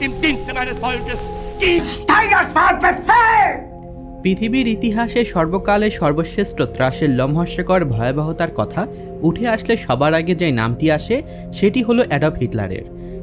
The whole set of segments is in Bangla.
im Dienste meines Volkes. Gib Tigers war Befehl! পৃথিবীর ইতিহাসে সর্বকালে সর্বশ্রেষ্ঠ ত্রাসের লম্হস্যকর ভয়াবহতার কথা উঠে আসলে সবার আগে যে নামটি আসে সেটি হলো অ্যাডলফ হিটলারের।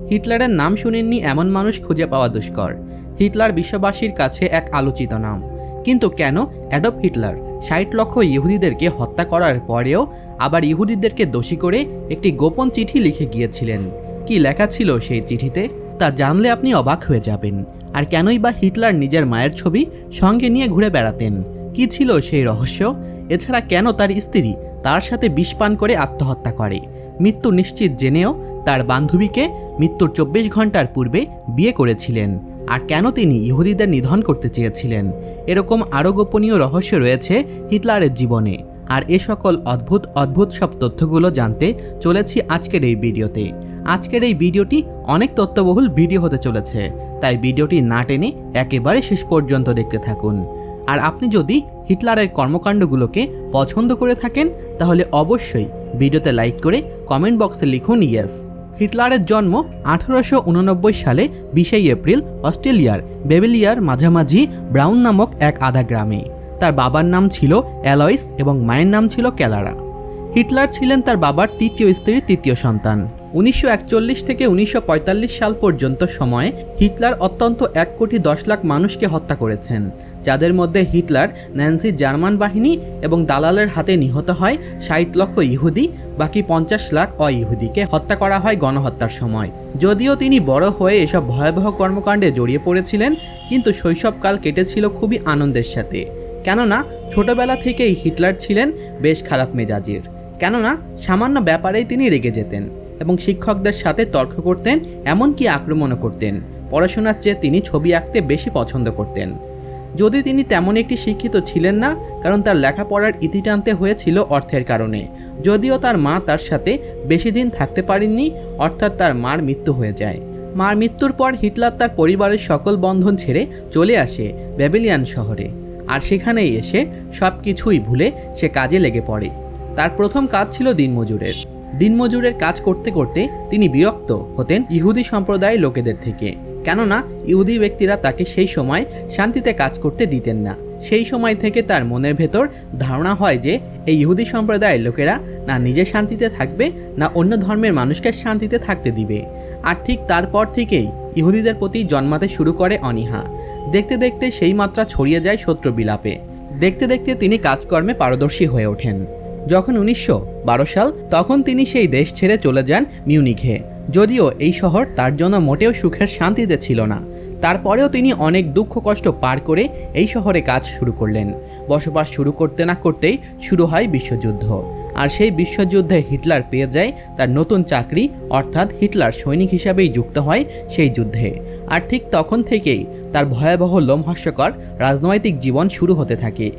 হিটলারের নাম শুনেননি এমন মানুষ খুঁজে পাওয়া দুষ্কর। হিটলার বিশ্ববাসীর কাছে এক আলোচিত নাম। কিন্তু কেন অ্যাডলফ হিটলার ষাট লক্ষ ইহুদিদেরকে হত্যা করার পরেও আবার ইহুদিদেরকে দোষী করে একটি গোপন চিঠি লিখে গিয়েছিলেন? কি লেখা ছিল সেই চিঠিতে? তা জানলে আপনি অবাক হয়ে যাবেন। আর কেনই বা হিটলার নিজের মায়ের ছবি সঙ্গে নিয়ে ঘুরে বেড়াতেন? কি ছিল সেই রহস্য? এছাড়া কেন তার স্ত্রী তার সাথে বিষ পান করে আত্মহত্যা করে? মৃত্যু নিশ্চিত জেনেও তার বান্ধবীকে মৃত্যুর চব্বিশ ঘণ্টার পূর্বে বিয়ে করেছিলেন। আর কেন তিনি ইহুদিদের নিধন করতে চেয়েছিলেন? এরকম আরও গোপনীয় রহস্য রয়েছে হিটলারের জীবনে। আর এ সকল অদ্ভুত অদ্ভুত সব তথ্যগুলো জানতে চলেছি আজকের এই ভিডিওতে। আজকের এই ভিডিওটি অনেক তথ্যবহুল ভিডিও হতে চলেছে, তাই ভিডিওটি না টেনে একেবারে শেষ পর্যন্ত দেখতে থাকুন। আর আপনি যদি হিটলারের কর্মকাণ্ডগুলোকে পছন্দ করে থাকেন, তাহলে অবশ্যই ভিডিওতে লাইক করে কমেন্ট বক্সে লিখুন ইয়েস। হিটলারের জন্ম আঠারোশো উননব্বই সালে বিশেই এপ্রিল অস্ট্রেলিয়ার বেবেলিয়ার মাঝামাঝি ব্রাউন নামক এক আধা গ্রামে। তার বাবার নাম ছিল অ্যালয়েস এবং মায়ের নাম ছিল ক্যালারা। হিটলার ছিলেন তার বাবার তৃতীয় স্ত্রীর তৃতীয় সন্তান। উনিশশো একচল্লিশ থেকে উনিশশো পঁয়তাল্লিশ সাল পর্যন্ত সময়ে হিটলার অত্যন্ত এক কোটি দশ লাখ মানুষকে হত্যা করেছেন, যাদের মধ্যে হিটলার ন্যান্সি জার্মান বাহিনী এবং দালালের হাতে নিহত হয় ষাট লক্ষ ইহুদি, বাকি পঞ্চাশ লাখ অইহুদিকে হত্যা করা হয় গণহত্যার সময়। যদিও তিনি বড় হয়ে এসব ভয়াবহ কর্মকাণ্ডে জড়িয়ে পড়েছিলেন, কিন্তু শৈশবকাল কেটেছিল খুবই আনন্দের সাথে। কেননা ছোটবেলা থেকেই হিটলার ছিলেন বেশ খারাপ মেজাজের। কেননা সামান্য ব্যাপারেই তিনি রেগে যেতেন এবং শিক্ষকদের সাথে তর্ক করতেন, এমনকি আক্রমণও করতেন। পড়াশোনার চেয়ে তিনি ছবি আঁকতে বেশি পছন্দ করতেন। যদি তিনি তেমন একটি শিক্ষিত ছিলেন না, কারণ তার লেখাপড়ার ইতি টানতে হয়েছিল অর্থের কারণে। যদিও তার মা তার সাথে বেশি দিন থাকতে পারেননি, অর্থাৎ তার মার মৃত্যু হয়ে যায়। মার মৃত্যুর পর হিটলার তার পরিবারের সকল বন্ধন ছেড়ে চলে আসে ব্যাবিলিয়ান শহরে। আর সেখানেই এসে সব কিছুই ভুলে সে কাজে লেগে পড়ে। তার প্রথম কাজ ছিল দিনমজুরের। দিনমজুরের কাজ করতে করতে তিনি বিরক্ত হতেন ইহুদি সম্প্রদায়ের লোকেদের থেকে। কেননা, ইহুদি ব্যক্তিরা তাকে সেই সময় শান্তিতে কাজ করতে দিতেন না। সেই সময় থেকে তার মনের ভেতর ধারণা হয় যে, এই ইহুদি সম্প্রদায়ের লোকেরা না নিজে শান্তিতে থাকবে, না অন্য ধর্মের মানুষকে শান্তিতে থাকতে দিবে। আর ঠিক তারপর থেকেই ইহুদিদের প্রতি জন্মাতে শুরু করে অনীহা। দেখতে দেখতে সেই মাত্রা ছড়িয়ে যায় শত্রু বিলাপে দেখতে দেখতে তিনি কাজকর্মে পারদর্শী হয়ে ওঠেন। যখন উনিশশো বারো সাল, তখন তিনি সেই দেশ ছেড়ে চলে যান মিউনিখে। যদিও এই শহর তার জন্য মোটেও সুখের শান্তিতে ছিল না। তারপরেও তিনি অনেক দুঃখ কষ্ট পার করে এই শহরে কাজ শুরু করলেন। বসবাস শুরু করতে না করতেই শুরু হয় বিশ্বযুদ্ধ। আর সেই বিশ্বযুদ্ধে হিটলার পেয়ে যায় তার নতুন চাকরি, অর্থাৎ হিটলার সৈনিক হিসাবেই যুক্ত হয় সেই যুদ্ধে। আর ঠিক তখন থেকেই তার ভয়াবহ লোমহাস্যকর রাজনৈতিক জীবন শুরু হতে থাকে।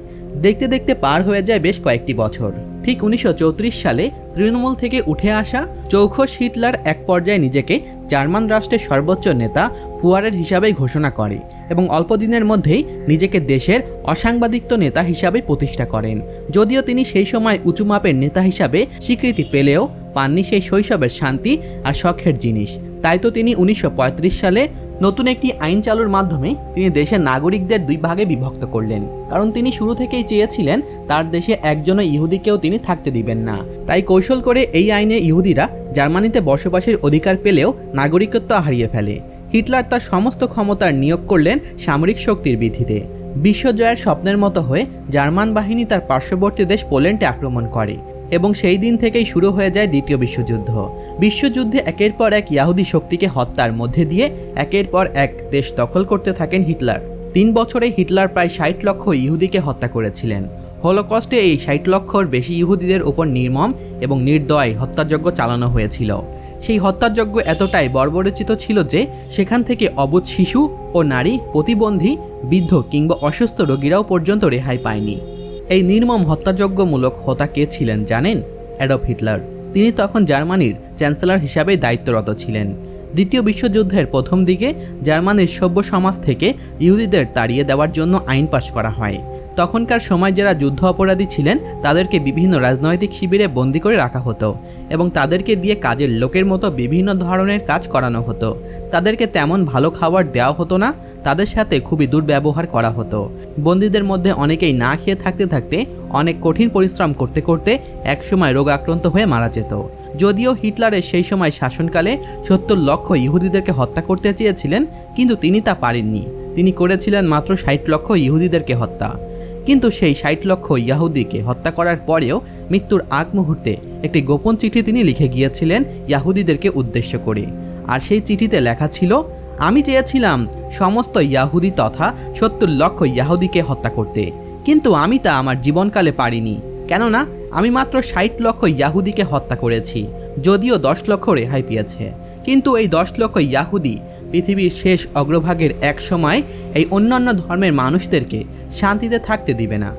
দেখতে দেখতে পার হয়ে যায় বেশ কয়েকটি বছর। ঠিক উনিশশো চৌত্রিশ সালে তৃণমূল থেকে উঠে আসা চৌখস হিটলার এক পর্যায়ে নিজেকে জার্মান রাষ্ট্রের সর্বোচ্চ নেতা ফুয়ারের হিসাবে ঘোষণা করে এবং অল্প দিনের মধ্যেই নিজেকে দেশের অসাংবাদিক নেতা হিসাবে প্রতিষ্ঠা করেন। যদিও তিনি সেই সময় উঁচু মাপের নেতা হিসাবে স্বীকৃতি পেলেও পাননি সেই শৈশবের শান্তি আর শখের জিনিস। তাই তো তিনি উনিশশো পঁয়ত্রিশ সালে নতুন একটি আইন চালুর মাধ্যমে তিনি দেশের নাগরিকদের দুই ভাগে বিভক্ত করলেন। কারণ তিনি শুরু থেকেই চেয়েছিলেন তার দেশে একজনও ইহুদিকেও তিনি থাকতে দিবেন না। তাই কৌশল করে এই আইনে ইহুদিরা জার্মানিতে বসবাসের অধিকার পেলেও নাগরিকত্ব হারিয়ে ফেলে। হিটলার তার সমস্ত ক্ষমতার নিয়োগ করলেন সামরিক শক্তির বিধিতে বিশ্বজয়ের স্বপ্নের মতো হয়ে জার্মান বাহিনী তার পার্শ্ববর্তী দেশ পোল্যান্ডে আক্রমণ করে এবং সেই দিন থেকেই শুরু হয়ে যায় দ্বিতীয় বিশ্বযুদ্ধ। বিশ্বযুদ্ধে একের পর এক ইয়াহুদি শক্তিকে হত্যার মধ্যে দিয়ে একের পর এক দেশ দখল করতে থাকেন হিটলার। তিন বছরে হিটলার প্রায় ষাট লক্ষ ইহুদিকে হত্যা করেছিলেন। হলোকস্টে এই ষাট লক্ষর বেশি ইহুদিদের উপর নির্মম এবং নির্দয় হত্যাযজ্ঞ চালানো হয়েছিল। সেই হত্যাযজ্ঞ এতটাই বর্বরচিত ছিল যে সেখান থেকে অবুধ শিশু ও নারী, প্রতিবন্ধী, বৃদ্ধ কিংবা অসুস্থ রোগীরাও পর্যন্ত রেহাই পায়নি। এই নির্মম হত্যাযজ্ঞমূলক হোতা কে ছিলেন জানেন? Adolf Hitler. তিনি তখন জার্মানির চ্যান্সেলর হিসাবে দায়িত্বরত ছিলেন। দ্বিতীয় বিশ্বযুদ্ধের প্রথম দিকে জার্মানির সভ্য সমাজ থেকে ইহুদিদের তাড়িয়ে দেওয়ার জন্য আইন পাশ করা হয়। তখনকার সময় যারা যুদ্ধ অপরাধী ছিলেন, তাদেরকে বিভিন্ন রাজনৈতিক শিবিরে বন্দী করে রাখা হতো এবং তাদেরকে দিয়ে কাজের লোকের মতো বিভিন্ন ধরনের কাজ করানো হতো। তাদেরকে তেমন ভালো খাবার দেওয়া হতো না, তাদের সাথে খুবই দুর্ব্যবহার করা হতো। বন্দীদের মধ্যে অনেকেই না খেয়ে থাকতে থাকতে অনেক কঠিন পরিশ্রম করতে করতে একসময় রোগাক্রান্ত হয়ে মারা যেত। যদিও হিটলারের সেই সময় শাসনকালে সত্তর লক্ষ ইহুদিদেরকে হত্যা করতে চেয়েছিলেন, কিন্তু তিনি তা পারেননি। তিনি করেছিলেন মাত্র ষাট লক্ষ ইহুদিদেরকে হত্যা। কিন্তু সেই ষাট লক্ষ ইয়াহুদিকে হত্যা করার পরেও মৃত্যুর আগ মুহূর্তে একটি গোপন চিঠি তিনি লিখে গিয়েছিলেন ইয়াহুদিদেরকে উদ্দেশ্য করে। আর সেই চিঠিতে লেখা ছিল আমি চেয়েছিলাম সমস্ত ইয়াহুদি তথা সত্তর লক্ষ ইয়াহুদিকে হত্যা করতে, কিন্তু আমি তা আমার জীবনকালে পারিনি। কেননা, আমি মাত্র ষাট লক্ষ ইয়াহুদিকে হত্যা করেছি, যদিও দশ লক্ষ রেহাই পেয়েছে। কিন্তু এই দশ লক্ষ ইয়াহুদি পৃথিবীর শেষ অগ্রভাগের এক সময় এই অন্যান্য ধর্মের মানুষদেরকে শান্তিতে থাকতে দিবে না।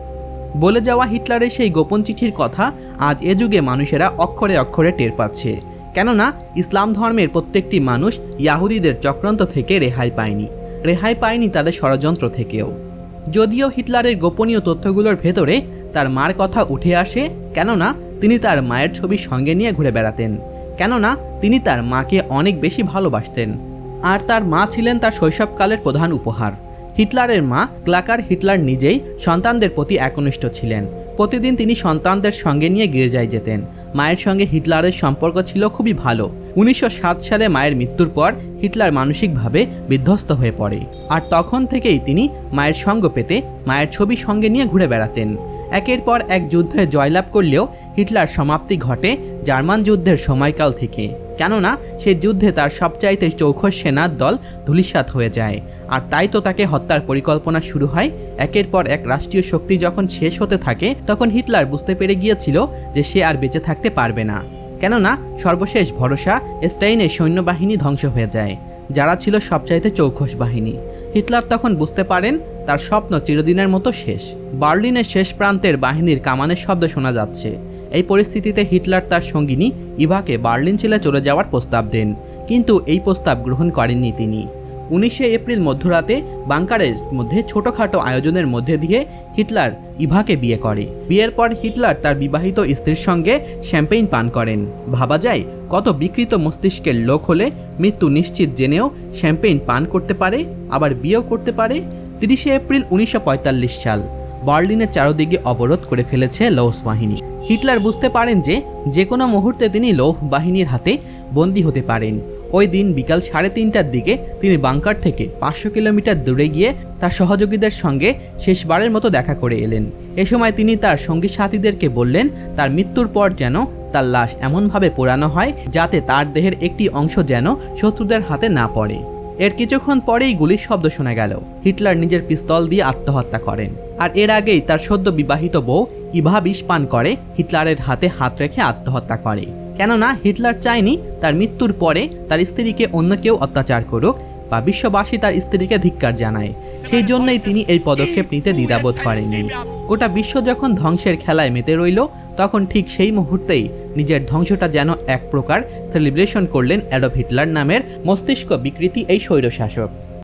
বলে যাওয়া হিটলারের সেই গোপন চিঠির কথা আজ এ যুগে মানুষেরা অক্ষরে অক্ষরে টের পাচ্ছে। কেননা ইসলাম ধর্মের প্রত্যেকটি মানুষ ইয়াহুদিদের চক্রান্ত থেকে রেহাই পায়নি। রেহাই পায়নি তাদের ষড়যন্ত্র থেকেও। যদিও হিটলারের গোপনীয় তথ্যগুলোর ভেতরে তার মার কথা উঠে আসে, কেননা তিনি তার মায়ের ছবি সঙ্গে নিয়ে ঘুরে বেড়াতেন, কেননা তিনি তার মাকে অনেক বেশি ভালোবাসতেন। আর তার মা ছিলেন তার শৈশবকালের প্রধান উপহার। হিটলারের মা ক্লাকার হিটলার নিজেই সন্তানদের প্রতি একনিষ্ঠ ছিলেন। প্রতিদিন তিনি সন্তানদের সঙ্গে নিয়ে গির্জায় যেতেন। মায়ের সঙ্গে হিটলারের সম্পর্ক ছিল খুবই ভালো। উনিশশো সাত সালে মায়ের মৃত্যুর পর হিটলার মানসিকভাবে বিধ্বস্ত হয়ে পড়ে। আর তখন থেকেই তিনি মায়ের সঙ্গ পেতে, মায়ের ছবি সঙ্গে নিয়ে ঘুরে বেড়াতেন। একের পর এক যুদ্ধে জয়লাভ করলেও হিটলার সমাপ্তি ঘটে জার্মান যুদ্ধের সময়কাল থেকে। কেননা, সে যুদ্ধে তার সবচাইতে চৌখস সেনার দল ধূলিসাৎ হয়ে যায়। আর তাই তো তাকে হত্যার পরিকল্পনা শুরু হয়। একের পর এক রাষ্ট্রীয় শক্তি যখন শেষ হতে থাকে, তখন হিটলার বুঝতে পেরে গিয়েছিল যে সে আর বেঁচে থাকতে পারবে না। কেননা, সর্বশেষ ভরসা স্টাইনের সৈন্যবাহিনী ধ্বংস হয়ে যায়, যারা ছিল সবচাইতে চৌখস বাহিনী। হিটলার তখন বুঝতে পারেন তার স্বপ্ন চিরদিনের মতো শেষ। বার্লিনের শেষ প্রান্তের বাহিনীর কামানের শব্দ শোনা যাচ্ছে। এই পরিস্থিতিতে হিটলার তার সঙ্গিনী ইভাকে বার্লিন ছেলে চলে যাওয়ার প্রস্তাব দেন, কিন্তু এই প্রস্তাব গ্রহণ করেননি তিনি। উনিশে এপ্রিল মধ্যরাতে বাংকারের মধ্যে ছোটোখাটো আয়োজনের মধ্যে দিয়ে হিটলার ইভাকে বিয়ে করে। বিয়ের পর হিটলার তার বিবাহিত স্ত্রীর সঙ্গে শ্যাম্পেইন পান করেন। ভাবা যায়, কত বিকৃত মস্তিষ্কের লোক হলে মৃত্যু নিশ্চিত জেনেও শ্যাম্পেইন পান করতে পারে, আবার বিয়েও করতে পারে, তিরিশে এপ্রিল উনিশশো পঁয়তাল্লিশ সাল। বার্লিনের চারদিকে অবরোধ করে ফেলেছে লৌস বাহিনী। হিটলার বুঝতে পারেন যে যে কোনো মুহূর্তে তিনি লৌহ বাহিনীর হাতে বন্দী হতে পারেন। ওই দিন বিকাল সাড়ে তিনটার দিকে তিনি বাংকার থেকে পাঁচশো কিলোমিটার দূরে গিয়ে তার সহযোগীদের সঙ্গে শেষবারের মতো দেখা করে এলেন। এ সময় তিনি তার সঙ্গী সাথীদেরকে বললেন, তার মৃত্যুর পর যেন তার লাশ এমনভাবে পোড়ানো হয় যাতে তার দেহের একটি অংশ যেন শত্রুদের হাতে না পড়ে। এর কিছুক্ষণ পরেই গুলির শব্দ শোনা গেল। হিটলার নিজের পিস্তল দিয়ে আত্মহত্যা করেন। আর এর আগেই তার সদ্য বিবাহিত বউ ইভা বিষ পান করে, হিটলারের হাতে হাত রেখে আত্মহত্যা করে। কেননা হিটলার চায়নি তার মৃত্যুর পরে তার স্ত্রীকে অন্য কেউ অত্যাচার করুক বা বিশ্ববাসী তার স্ত্রীকে ধিক্কার জানায়। সেই জন্যই তিনি এই পদক্ষেপ নিতে দ্বিধাবোধ করেননি। গোটা বিশ্ব যখন ধ্বংসের খেলায় মেতে রইল, তখন ঠিক সেই মুহূর্তেই নিজের ধ্বংসটা যেন এক প্রকার সেলিব্রেশন করলেন অ্যাডব হিটলার নামের মস্তিষ্ক বিকৃতি এই স্বৈরশাসক।